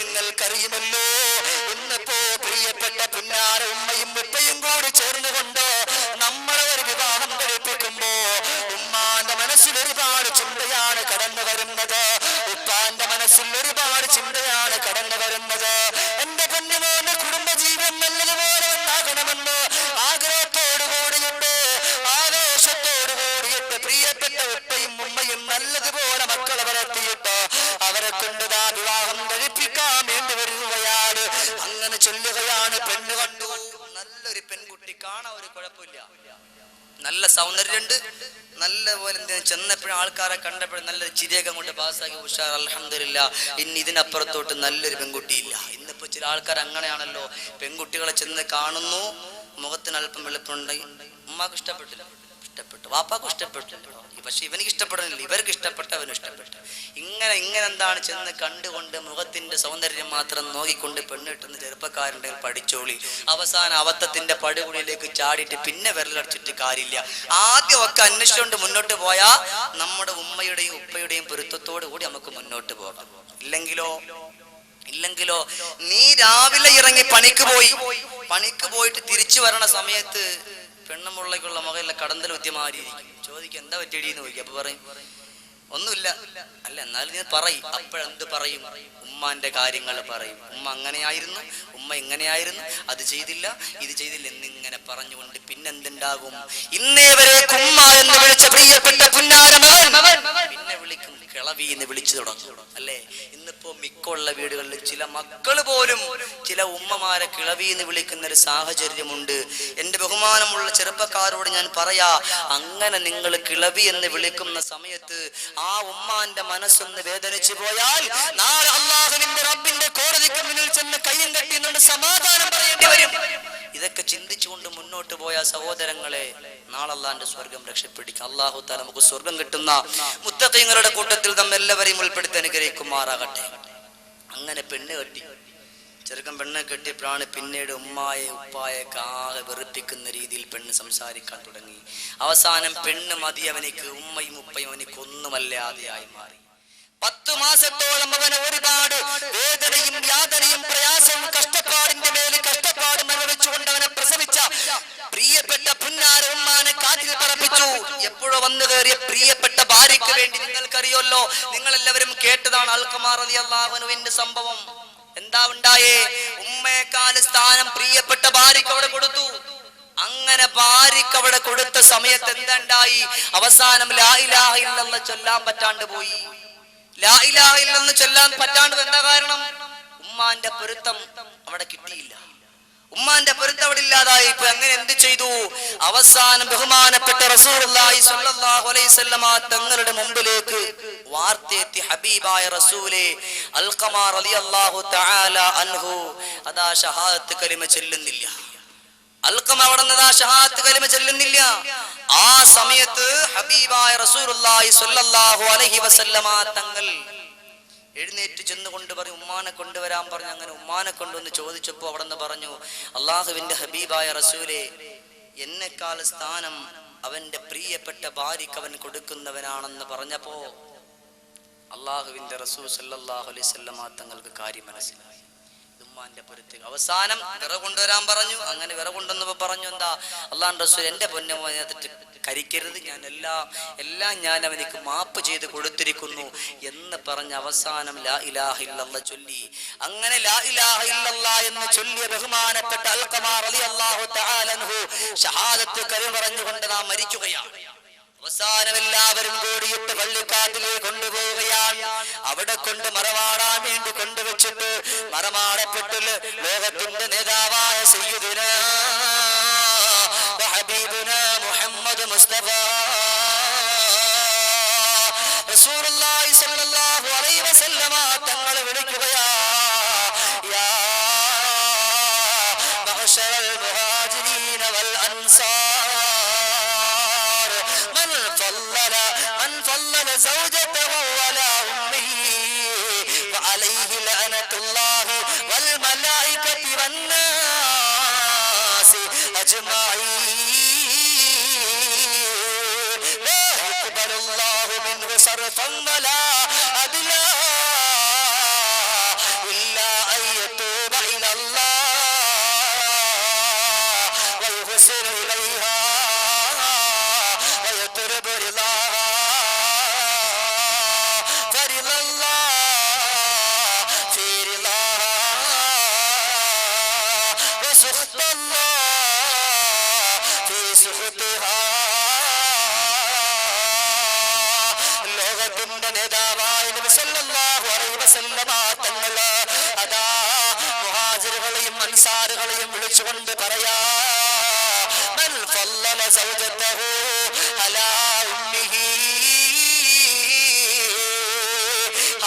നിങ്ങൾക്കറിയുമല്ലോ. ഇന്നിപ്പോ പ്രിയപ്പെട്ട പുന്നാര ഉമ്മയും ഉപ്പയും കൂടി ചേർന്നുകൊണ്ട് നമ്മളെ ഒരു വിവാഹം കഴിപ്പിക്കുമ്പോ ഉമ്മാന്റെ മനസ്സിൽ ഒരുപാട് ചിന്തയാണ് കടന്നു വരുന്നത്. ഉപ്പാന്റെ മനസ്സിൽ ഒരുപാട് ചിന്തയാണ് കടന്നു വരുന്നത്. എന്റെ കുഞ്ഞുമോന് കുടുംബജീവൻ നല്ലതുപോലെ ഉണ്ടാകണമെന്ന് ആഗ്രഹത്തോടു കൂടിയിട്ട് ആവേശത്തോടു കൂടിയിട്ട് പ്രിയപ്പെട്ട ഉപ്പയും ഉമ്മയും നല്ലതുപോലെ മക്കളെ വളർത്തിയിട്ട് അവരെ കൊണ്ട് ചൊല്ലുകയാണ് പെണ്ണ് കണ്ടു. നല്ലൊരു പെൺകുട്ടി കാണാൻ ഒരു കുഴപ്പമില്ല. നല്ല സൗന്ദര്യമുണ്ട് നല്ല പോലെ ചെന്നപ്പോഴും ആൾക്കാരെ കണ്ടപ്പോഴും നല്ല ചിരിയൊക്കെ അങ്ങോട്ട് പാസ്സാക്കി. ഉഷാർ അലഹമില്ല ഇനി ഇതിനപ്പുറത്തോട്ട് നല്ലൊരു പെൺകുട്ടിയില്ല ഇന്നിപ്പോ ചില ആൾക്കാർ അങ്ങനെയാണല്ലോ. പെൺകുട്ടികളെ ചെന്ന് കാണുന്നു. മുഖത്തിന് അല്പം വെളുപ്പുണ്ടെങ്കിൽ ഉമ്മാക്ക് ഇഷ്ടപ്പെട്ടില്ല. ഇഷ്ടപ്പെട്ടു. വാപ്പാക്കും ഇഷ്ടപ്പെട്ടു പക്ഷെ ഇവനിക്ക് ഇഷ്ടപ്പെടുന്നില്ല. ഇവർക്ക് ഇഷ്ടപ്പെട്ടവനും ഇഷ്ടപ്പെട്ടു. ഇങ്ങനെ ഇങ്ങനെ എന്താണ് ചെന്ന് കണ്ടുകൊണ്ട് മുഖത്തിന്റെ സൗന്ദര്യം മാത്രം നോക്കിക്കൊണ്ട് പെണ്ണിട്ടുന്ന ചെറുപ്പക്കാരുണ്ടെങ്കിൽ പഠിച്ചോളി. അവസാന അവത്തത്തിന്റെ പടുകുടിയിലേക്ക് ചാടിയിട്ട് പിന്നെ വിരലടിച്ചിട്ട് കാര്യമില്ല. ആദ്യമൊക്കെ അന്വേഷിച്ചുകൊണ്ട് മുന്നോട്ട് പോയാ നമ്മുടെ ഉമ്മയുടെയും ഉപ്പയുടെയും പൊരുത്തത്തോടു കൂടി നമുക്ക് മുന്നോട്ട് പോകാം. ഇല്ലെങ്കിലോ? ഇല്ലെങ്കിലോ? നീ രാവിലെ ഇറങ്ങി പണിക്ക് പോയി. പണിക്ക് പോയിട്ട് തിരിച്ചു വരണ സമയത്ത് പെണ്ണുമുള്ളക്കുള്ള മുഖയില്ല കടന്തൽ ഉദ്യമാരിയിരിക്കും ചോദിക്കും എന്താ പറ്റിയടി? എന്ന് ചോദിക്കും. അപ്പൊ പറയും ഒന്നുമില്ല. അല്ല എന്നാലും നീ പറയും. അപ്പോഴെന്ത് പറയും? ഉമ്മാന്റെ കാര്യങ്ങൾ പറയും. ഉമ്മ അങ്ങനെയായിരുന്നു ഉമ്മ ഇങ്ങനെയായിരുന്നു അത് ചെയ്തില്ല ഇത് ചെയ്തില്ല എന്നിങ്ങനെ പറഞ്ഞുകൊണ്ട് പിന്നെന്തുണ്ടാകും? ഇന്നേ വരെ ഉമ്മ എന്ന് വിളിച്ച പ്രിയപ്പെട്ട പുന്നാര കിളവി എന്ന് വിളിച്ചു തുടങ്ങി അല്ലേ? ഇന്നിപ്പോ മിക്കുള്ള വീടുകളിൽ ചില മക്കൾ പോലും ചില ഉമ്മമാരെ കിളവി എന്ന് വിളിക്കുന്ന ഒരു സാഹചര്യമുണ്ട്. എന്റെ ബഹുമാനമുള്ള ചെറുപ്പക്കാരോട് ഞാൻ പറയാ അങ്ങനെ നിങ്ങൾ കിളവി എന്ന് വിളിക്കുന്ന സമയത്ത് ആ ഉമ്മാന്റെ മനസ്സൊന്ന് വേദനിച്ചു പോയാൽ നാളെ റബ്ബിന്റെ കോടതിക്ക് മുന്നിൽ ചെന്ന് കയ്യും കെട്ടിന്നുകൊണ്ട് സമാധാനം പറയേണ്ടി വരും. ഇതൊക്കെ ചിന്തിച്ചുകൊണ്ട് മുന്നോട്ട് പോയ സഹോദരങ്ങളെ നാളല്ലാന്റെ സ്വർഗം രക്ഷപ്പെടിക്കും അള്ളാഹു താല നമുക്ക് സ്വർഗം കിട്ടുന്ന മുത്തത്തെ കൂട്ടത്തിൽ നമ്മെല്ലാവരെയും ഉൾപ്പെടുത്തി അനുഗ്രഹിക്കുമാറാകട്ടെ. അങ്ങനെ പെണ്ണ് കെട്ടി. ചെറുക്കൻ പെണ്ണ് കെട്ടിയപ്പോഴാണ് പിന്നീട് ഉമ്മായെ ഉപ്പായെ ആകെ വെറുപ്പിക്കുന്ന രീതിയിൽ പെണ്ണ് സംസാരിക്കാൻ തുടങ്ങി. അവസാനം പെണ്ണ് മതി അവനിക്ക് ഉമ്മയും ഉപ്പയും അവനിക്ക് ഒന്നുമല്ലാതെയായി മാറി. പത്തു മാസത്തോളം അവന് ഒരുപാട് വേദനയും യാതനയും പ്രയാസവും കഷ്ടപ്പാടിന്റെ മേൽ കഷ്ടപ്പാടും അനുഭവിച്ചുകൊണ്ട് അവനെ പ്രസവിച്ച പ്രിയപ്പെട്ട പുന്നാര ഉമ്മാനെ കാറ്റിൽ പറപ്പിച്ചു. എപ്പോഴോ വന്നു കയറിയ പ്രിയപ്പെട്ട ഭാര്യയ്ക്ക് വേണ്ടി നിങ്ങൾക്കറിയല്ലോ നിങ്ങൾ എല്ലാവരും കേട്ടതാണ് അൽക്കമാർ അലി അള്ളാഹുനുവിന്റെ സംഭവം. എന്താ ഉണ്ടായേ? ഉമ്മയെക്കാൽ സ്ഥാനം പ്രിയപ്പെട്ട ഭാര്യയ്ക്ക് അവിടെ കൊടുത്തു. അങ്ങനെ ഭാര്യയ്ക്ക് അവിടെ കൊടുത്ത സമയത്ത് എന്തുണ്ടായി അവസാനം ലാ ഇലാഹ ഇല്ലല്ലാഹ് ചൊല്ലാൻ പറ്റാണ്ട് പോയി. ലാ ഇലാഹ ഇല്ലെന്ന് ചൊല്ലാൻ പറ്റാണ്ട് എന്താ കാരണം ഉമ്മാന്റെ പൊരുത്തം അവിടെ കിട്ടിയില്ല. ഉമ്മാന്റെ പൊരുത്തം അവിടെ ഇല്ലാതായി ഇപ്പൊ അങ്ങനെ എന്ത് ചെയ്തു? അവസാനം ബഹുമാനപ്പെട്ട വസല്ലമ തങ്ങളുടെ മുമ്പിലേക്ക് വാർത്തയെത്തി ഹബീബായ റസൂലെ അൽഖമാർ റളിയല്ലാഹു തആല അൻഹു. അതാ ഷഹാദത്ത് കലിമ ചെല്ലുന്നില്ല. അൽക്കം അവിടെ നിന്ന് ആ ഷഹാദത്ത് കലിമ ചെല്ലുന്നില്ല. ആ സമയത്ത് ഹബീബായ റസൂലുള്ളാഹി സ്വല്ലല്ലാഹു അലൈഹി വസല്ലമ തങ്ങൾ എഴുന്നേറ്റ് ചെന്ന് കൊണ്ട് പറഞ്ഞു ഉമ്മാനെ കൊണ്ടുവരാൻ പറഞ്ഞു അങ്ങനെ ഉമ്മാനെ കൊണ്ടുവന്ന് ചോദിച്ചപ്പോ അവിടെ നിന്ന് പറഞ്ഞു അള്ളാഹുവിന്റെ ഹബീബായ റസൂലെ എന്നെക്കാൾ സ്ഥാനം അവന്റെ പ്രിയപ്പെട്ട ഭാര്യക്ക് അവൻ കൊടുക്കുന്നവനാണെന്ന് പറഞ്ഞപ്പോ അള്ളാഹുവിന്റെ റസൂൽ സല്ലല്ലാഹു അലൈഹി വസല്ലമ തങ്ങൾക്ക് കാര്യം മനസ്സിലായി. ഉമ്മാന്റെ പൊരുത്ത്. അവസാനം വിറ കൊണ്ടുവരാൻ പറഞ്ഞു. അങ്ങനെ വിറ കൊണ്ടുവന്നപ്പോ പറഞ്ഞു എന്താ അള്ളാൻ റസൂൽ എന്റെ പൊന്നമോനത്തിട്ട് കരിക്കരുത്. ഞാൻ എല്ലാം എല്ലാം ഞാൻ അവനിക്ക് മാപ്പ് ചെയ്ത് കൊടുത്തിരിക്കുന്നു. എന്ന് പറഞ്ഞ അവസാനം ലാ ഇലാഹ ഇല്ലല്ലാ ചൊല്ലി. അങ്ങനെ ലാ ഇലാഹ ഇല്ലല്ലാ എന്ന് ചൊല്ലിയ ബഹുമാനപ്പെട്ട അൽക്കമാർ അലി അൻഹു ഷഹാദത്ത് കരി പറഞ്ഞുകൊണ്ട് നാം മരിക്കുകയാണ്. അവസാനം എല്ലാവരും കൂടിയിട്ട് പള്ളിക്കാട്ടിലേക്ക് കൊണ്ടുപോവുകയാണ്. അവിടെ കൊണ്ട് മറവാടാൻ വേണ്ടി കൊണ്ടുവച്ചിട്ട് മറമാടപ്പെട്ട് ലോകത്തിന്റെ നേതാവായ സയ്യുദിന ഹബീബുന മുഹമ്മദ് മുസ്തഫ. റസൂലുള്ളാഹി സ്വല്ലല്ലാഹു അലൈഹി വസല്ലമ തങ്ങളെ من فضل زوجته على أمه فعليه لعنة الله والملائكة والناس أجمعين لا يقبل الله منه صرفا ولا عدلا വിളിച്ചുകൊണ്ട് പറയാ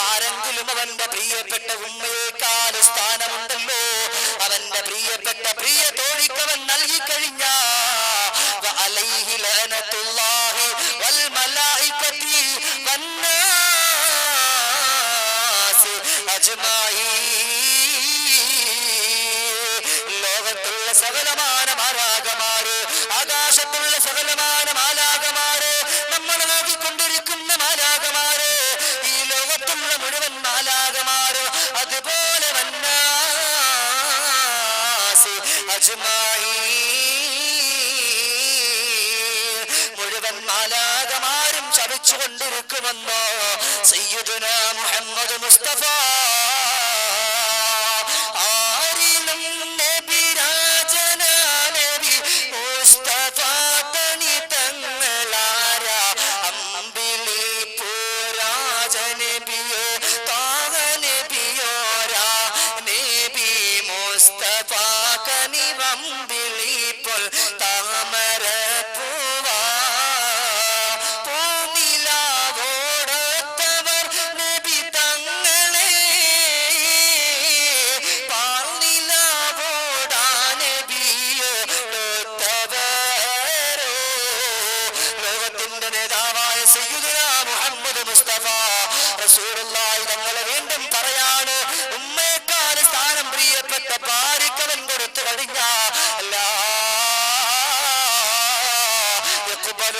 ആരെങ്കിലും അവന്റെ പ്രിയപ്പെട്ട ഉമ്മയേക്കാൾ സ്ഥാനമുണ്ടല്ലോ അവന്റെ പ്രിയപ്പെട്ട പ്രിയ തോഴിക്കവൻ നൽകി കഴിഞ്ഞ സകലമാന മാലാകമാര് ആകാശത്തുള്ള സകലമാന മാലാകമാര് നമ്മൾ നോക്കിക്കൊണ്ടിരിക്കുന്ന മാലാകമാര് ഈ ലോകത്തുള്ള മുഴുവൻ മാലാകമാര് അതുപോലെ അജ്മായി മുഴുവൻ മാലാകമാരും ചവിച്ചുകൊണ്ടിരിക്കുമെന്നോ സയ്യിദുന മുഹമ്മദ് മുസ്തഫ.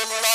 Lord.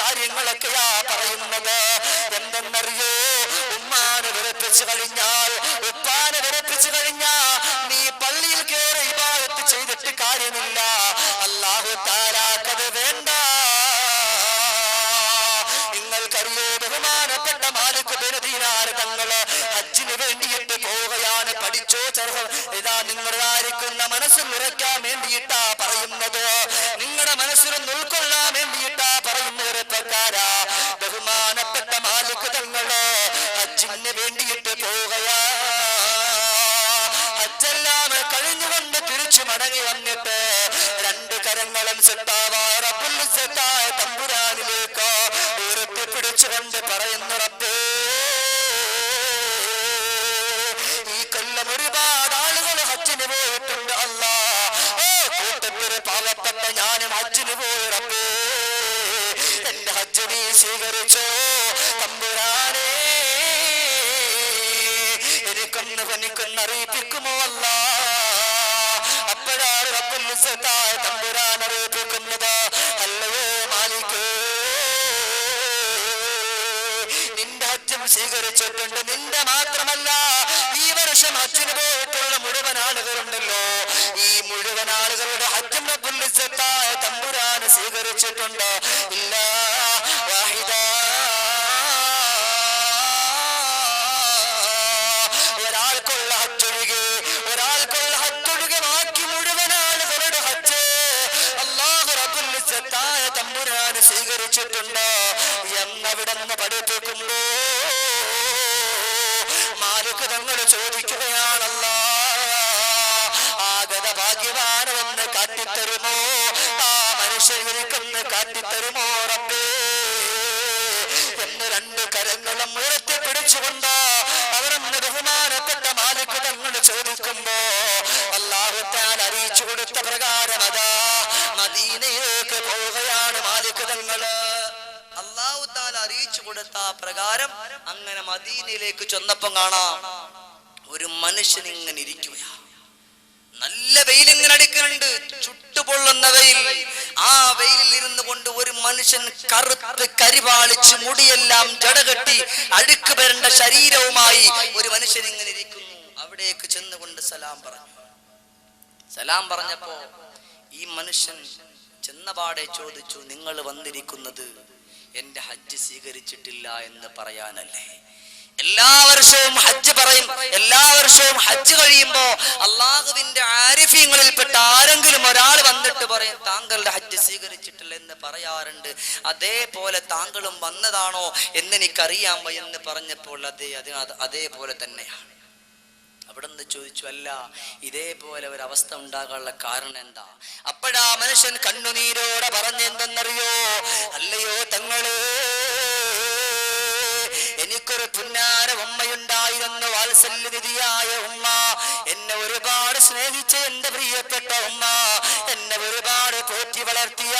കാര്യങ്ങളൊക്കെയാ പറയുന്നത്. എന്തെന്നറിയോ? ഉമ്മാനെ വിറപ്പിച്ചു കഴിഞ്ഞാൽ കാര്യമില്ല. അല്ലാഹു താലാക്കത് വേണ്ട. നിങ്ങൾക്കറിയോ ബഹുമാനപ്പെട്ട മാലിക് ബിനദീനാര് തങ്ങൾ ഹജ്ജിന് വേണ്ടിയിട്ട് പോവുകയാണ്. പഠിച്ചോ ചെറുത് ഇതാ നിങ്ങളായിരിക്കുന്ന മനസ്സ് നിറയ്ക്കാൻ വേണ്ടിയിട്ടാ പറയുന്നത്. നിങ്ങളുടെ മനസ്സിലൊന്ന് ഉൾക്കൊള്ളാൻ വേണ്ടിയിട്ടാ പറയുന്നവര് പ്രകാരാ ബഹുമാനപ്പെട്ട മാലിക് തങ്ങൾ ഹജ്ജിന് വേണ്ടിയിട്ട് പോവുകയാ ഇതെല്ലാം കഴിഞ്ഞുകൊണ്ട് തിരിച്ചു മടങ്ങി വന്നിട്ട് രണ്ട് കരങ്ങളും സെത്താവാറബുൽസെത്തായ തമ്പുരാനിലേക്ക് ഉയർത്തിപ്പിടിച്ചുകൊണ്ട് പറയുന്നു റബ്ബേ ഈ കൊല്ലം ഒരുപാട് ആളുകൾ ഹജ്ജിന് പോയിട്ടുണ്ട് അല്ല. ഓ കൂട്ടത്തിന് പാവപ്പെട്ട ഞാനും ഹജ്ജിന് പോയി റബ്ബേ. എന്റെ ഹജ്ജ് നീ സ്വീകരിച്ചോ തമ്പുരാനെ. എനിക്കൊന്ന് പനിക്കൊന്നറിയിപ്പിക്കും മുഴുവൻ ആളുകളുടെ ഹജ്ജം റബ്ബുൽ ഇസ്സത്തായ തമ്പുരാൻ സ്വീകരിച്ചിട്ടുണ്ട്. ഇല്ല വാഹിദ. ഒരാൾക്കുള്ള ഹജ്ജൊഴികെ ഒരാൾക്കുള്ള ഹജ്ജൊഴികെ ബാക്കി മുഴുവൻ ആളുകളുടെ ഹജ്ജ്. അള്ളാഹു റബ്ബുൽ ഇസ്സത്തായ തമ്പുരാൻ സ്വീകരിച്ചിട്ടുണ്ട്. എന്നവിടെന്ന് പഠിപ്പിക്കുമ്പോ മാലിക് തങ്ങൾ ചോദിക്കുകയാണല്ലോ. ഭാഗ്യവാനമെന്ന് കാട്ടിത്തരുമോ? ആ മനുഷ്യർക്കൊന്ന് കാട്ടിത്തരുമോ റബ്ബേ? എന്ന് രണ്ട് കരങ്ങളും ഉയർത്തി പിടിച്ചുകൊണ്ട് അവരെന്ന് ബഹുമാനപ്പെട്ട മാലിക് തങ്ങൾ ചോദിക്കുമ്പോ അള്ളാഹുത്താൻ അറിയിച്ചു കൊടുത്ത പ്രകാരം അതാ മദീനയിലേക്ക് പോവുകയാണ് മാലിക് തങ്ങൾ. അള്ളാഹുത്താൻ അറിയിച്ചു കൊടുത്ത പ്രകാരം അങ്ങനെ മദീനയിലേക്ക് ചെന്നപ്പം കാണാം ഒരു മനുഷ്യൻ ഇങ്ങനെ ഇരിക്കുകയാ നല്ല വെയിൽ ഇങ്ങനെ അടിക്കുന്നുണ്ട്. ചുട്ടുപൊള്ളുന്ന വെയിൽ. ആ വെയിലിൽ ഇരുന്ന് കൊണ്ട് ഒരു മനുഷ്യൻ കറുത്ത് കരിപാളിച്ച് മുടിയെല്ലാം ജടകെട്ടി അഴുക്ക് വരേണ്ട ശരീരവുമായി ഒരു മനുഷ്യൻ ഇങ്ങനെ ഇരിക്കുന്നു. അവിടേക്ക് ചെന്നുകൊണ്ട് സലാം പറഞ്ഞു. സലാം പറഞ്ഞപ്പോ ഈ മനുഷ്യൻ ചെന്നപാടെ ചോദിച്ചു നിങ്ങൾ വന്നിരിക്കുന്നത് എന്റെ ഹജ്ജ് സ്വീകരിച്ചിട്ടില്ല എന്ന് പറയാനല്ലേ? എല്ലാ വർഷവും ഹജ്ജ് പറയും. എല്ലാ വർഷവും ഹജ്ജ് കഴിയുമ്പോ അള്ളാഹുവിന്റെ ആരിഫ്യങ്ങളിൽപ്പെട്ട ആരെങ്കിലും ഒരാൾ വന്നിട്ട് പറയും താങ്കളുടെ ഹജ്ജ് സ്വീകരിച്ചിട്ടില്ല എന്ന് പറയാറുണ്ട്. അതേപോലെ താങ്കളും വന്നതാണോ എന്ന് എനിക്കറിയാമോ എന്ന് പറഞ്ഞപ്പോൾ അതേ അത് അത് അതേപോലെ തന്നെയാണ്. അവിടെ നിന്ന് ചോദിച്ചു അല്ല ഇതേപോലെ ഒരു അവസ്ഥ ഉണ്ടാകാനുള്ള കാരണം എന്താ? അപ്പോഴാ മനുഷ്യൻ കണ്ണുനീരോടെ പറഞ്ഞെന്തെന്നറിയോ? അല്ലയോ തങ്ങൾ എനിക്കൊരു പുന്നാര ഉമ്മയുണ്ടായിരുന്നു. വാത്സല്യനിധിയായ ഉമ്മ. എന്നെ ഒരുപാട് സ്നേഹിച്ച എന്റെ പ്രിയപ്പെട്ട ഉമ്മ. എന്നെ ഒരുപാട് പോറ്റി വളർത്തിയ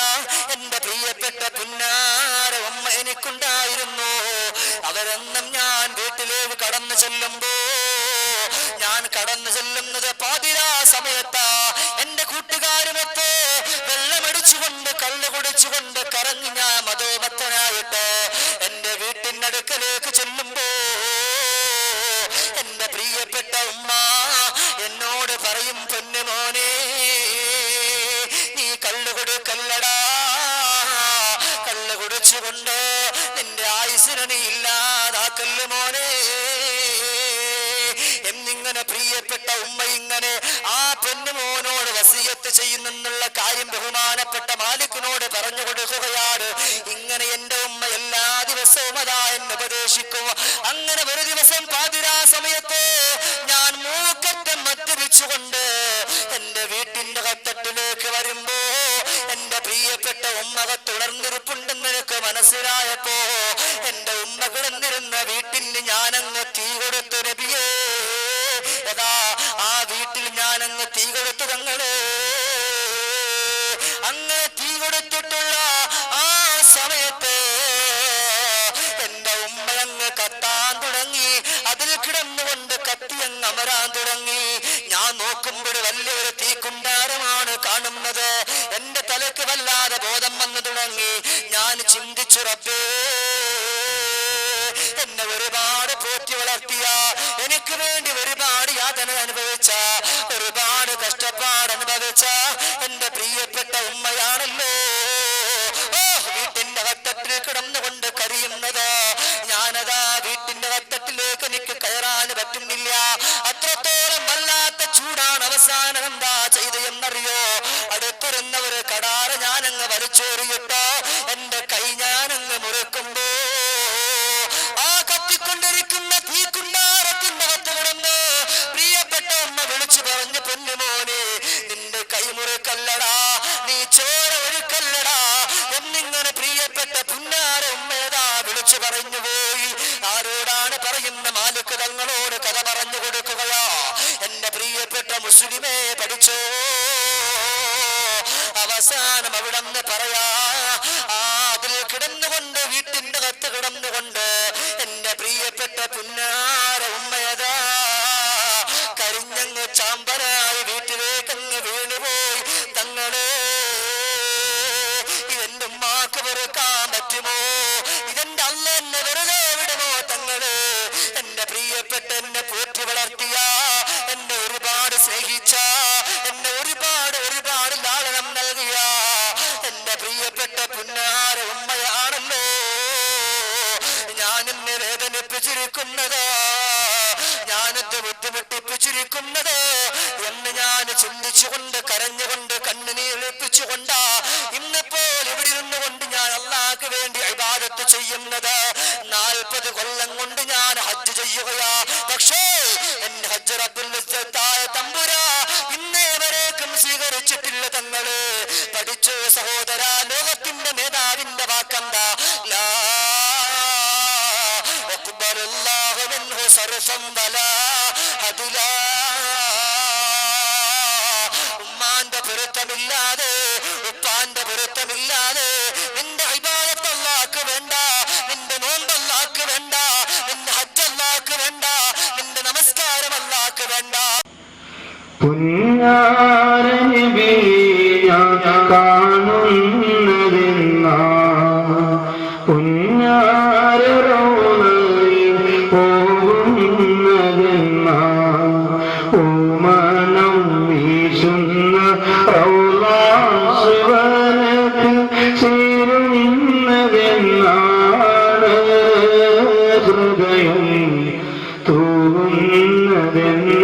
എന്റെ പ്രിയപ്പെട്ട പുന്നാര ഉമ്മ എനിക്കുണ്ടായിരുന്നു. അവരെന്നും ഞാൻ വീട്ടിലേക്ക് കടന്നു ചെല്ലുമ്പോ ഞാൻ കടന്നു ചെല്ലുന്നത് പാതിരാ സമയത്താ. എന്റെ കൂട്ടുകാരുമൊത്ത് വെള്ളമടിച്ചുകൊണ്ട് കള്ളു കുടിച്ചുകൊണ്ട് കറങ്ങി ഞാൻ മതോമത്തനായിട്ട് എന്റെ വീട്ടിനടുക്കലേക്ക് ചെല്ലുമ്പോ എന്റെ പ്രിയപ്പെട്ട ഉമ്മ എന്നോട് പറയും പൊന്നു മോനെ നീ കള്ളു കൊടുക്കല്ലടാ. കള്ളു കുടിച്ചുകൊണ്ട് നിന്റെ ആയുസിനെ നീ ഇല്ലാതാക്കല്ല് മോനെ. എന്നിങ്ങനെ പ്രിയപ്പെട്ട ഉമ്മ ഇങ്ങനെ ആ ചെയ്യുന്നെന്നുള്ള കാര്യം ബഹുമാനപ്പെട്ട മാലിക്കിനോട് പറഞ്ഞു കൊടുക്കുകയാണ് ഇങ്ങനെ എന്റെ ഉമ്മ എല്ലാ ദിവസവും അതാ എന്നെ ഉപദേശിക്കും. അങ്ങനെ ഒരു ദിവസം പാതിരാ സമയത്ത് ഞാൻ മൂക്കറ്റം മദ്യപിച്ചുകൊണ്ട് എന്റെ വീട്ടിന്റെ കത്തട്ടിലേക്ക് വരുമ്പോ എന്റെ പ്രിയപ്പെട്ട ഉമ്മക തുടർന്നിരിപ്പുണ്ടെന്ന് എനിക്ക് മനസ്സിലായപ്പോ എന്റെ ഉമ്മ കിടന്നിരുന്ന വീട്ടിന് ഞാനങ്ങ് തീ കൊടുത്തു. നബിയേ ആ വീട്ടിൽ ഞാനങ്ങ് തീ കൊടുത്തു തങ്ങളെ. കൊടുത്തിട്ടുള്ള ആ സമയത്ത് എന്റെ ഉമ്മയങ്ങ് കത്താൻ തുടങ്ങി അതിൽ കിടന്നുകൊണ്ട് കത്തിയങ്ങ് അമരാൻ തുടങ്ങി. ഞാൻ നോക്കുമ്പോൾ വലിയൊരു തീക്കുണ്ടാരമാണ് കാണുന്നത്. എന്റെ തലക്ക് വല്ലാതെ ബോധം വന്നു തുടങ്ങി. ഞാൻ ചിന്തിച്ചു റബ്ബേ എന്നെ ഒരുപാട് പോറ്റി വളർത്തിയ എനിക്ക് വേണ്ടി ഒരുപാട് യാതന അനുഭവിച്ച ഒരുപാട് കഷ്ടപ്പാട് അനുഭവിച്ച എന്റെ പ്രിയപ്പെട്ട ഉമ്മയാണല്ലോ. വീട്ടിന്റെ വട്ടത്തിൽ കിടന്നുകൊണ്ട് കരിയുന്നത്. ഞാനതാ വീട്ടിന്റെ വട്ടത്തിലേക്ക് എനിക്ക് കയറാൻ പറ്റുന്നില്ല. അത്രത്തോളം വല്ലാത്ത ചൂടാണ് അവസാനം എന്താ ചെയ്ത് എന്നറിയോ? അടുത്തിരുന്ന ഒരു കടാറ് ഞാനങ്ങ് വലിച്ചേറിയിട്ടോ എന്റെ കൈ ഞാനങ്ങ് മുറുക്കുമ്പോ നിന്റെ കൈമുറിക്കല്ലടാ നീ ചോര ഒരുക്കല്ലടാ എന്നിങ്ങനെ പ്രിയപ്പെട്ട പുന്നാര ഉമ്മേതാ വിളിച്ചു പറഞ്ഞു പോയി. ആരോടാണ് പറയുന്ന മാലിക് തങ്ങളോട് കഥ പറഞ്ഞു കൊടുക്കുകയാ? എന്റെ പ്രിയപ്പെട്ട മുസ്ലിമേ പഠിച്ചോ? അവസാനം അവിടന്ന് പറയാ ആ അതിൽ കിടന്നുകൊണ്ട് വീട്ടിന്റെ പുന്നാര ഉമ്മയതാ കരിഞ്ഞങ്ങ് ചാമ്പനായി വീണുപോയി തങ്ങളെ ഇതെന്റെ ഉമ്മാക്ക് വെറുക്കാൻ പറ്റുമോ? ഇതെന്റെ അല്ല എന്നെ വെറുതെ വിടുമോ തങ്ങൾ? എന്റെ പ്രിയപ്പെട്ട എന്നെ പോറ്റി വളർത്തിയ എന്നെ ഒരുപാട് സ്നേഹിച്ച എന്നെ ഒരുപാട് ഒരുപാട് ലാളനം നൽകിയ എന്റെ പ്രിയപ്പെട്ട പുന്നാര ഉമ്മയാണല്ലോ. ഞാൻ എന്നെ വേദനിപ്പിച്ചിരിക്കുന്നത്. ഞാനെന്ത് ബുദ്ധിമുട്ടിപ്പിച്ചിരിക്കുന്നത് എന്ന് ഞാൻ ചിന്തിച്ചുകൊണ്ട് കരഞ്ഞുകൊണ്ട് കണ്ണുനീളിപ്പിച്ചുകൊണ്ട് ഇന്നിപ്പോൾ ഇവിടെ ഇരുന്നു കൊണ്ട് ഞാൻ അള്ളാഹ്ക്ക് വേണ്ടി ഇബാദത്ത് ചെയ്യുന്നത്. നാൽപ്പത് കൊല്ലം കൊണ്ട് ഞാൻ ഹജ്ജ് ചെയ്യുകയാ. പക്ഷേ എന്റെ ഹജ്ജ് റബ്ബുലായ തമ്പുരാ ഇന്നേ വരേക്കും സ്വീകരിച്ചിട്ടില്ല തങ്ങൾ. പഠിച്ചു സഹോദര ലോകത്തിന്റെ നേതാവിന്റെ വാക്കെന്താ? സർസംബല അതില. ഉമ്മാന്റെ പൊരുത്തമില്ലാതെ ഉപ്പാന്റെ പൊരുത്തമില്ലാതെ നിന്റെ അഭിഭാഗത്തല്ലാക്ക് വേണ്ട നിന്റെ നോമ്പല്ലാക്ക് വേണ്ട നിന്റെ ഹജ്ജല്ലാക്ക് വേണ്ട നിന്റെ നമസ്കാരമല്ലാക്ക് വേണ്ട. പുന്നാര bin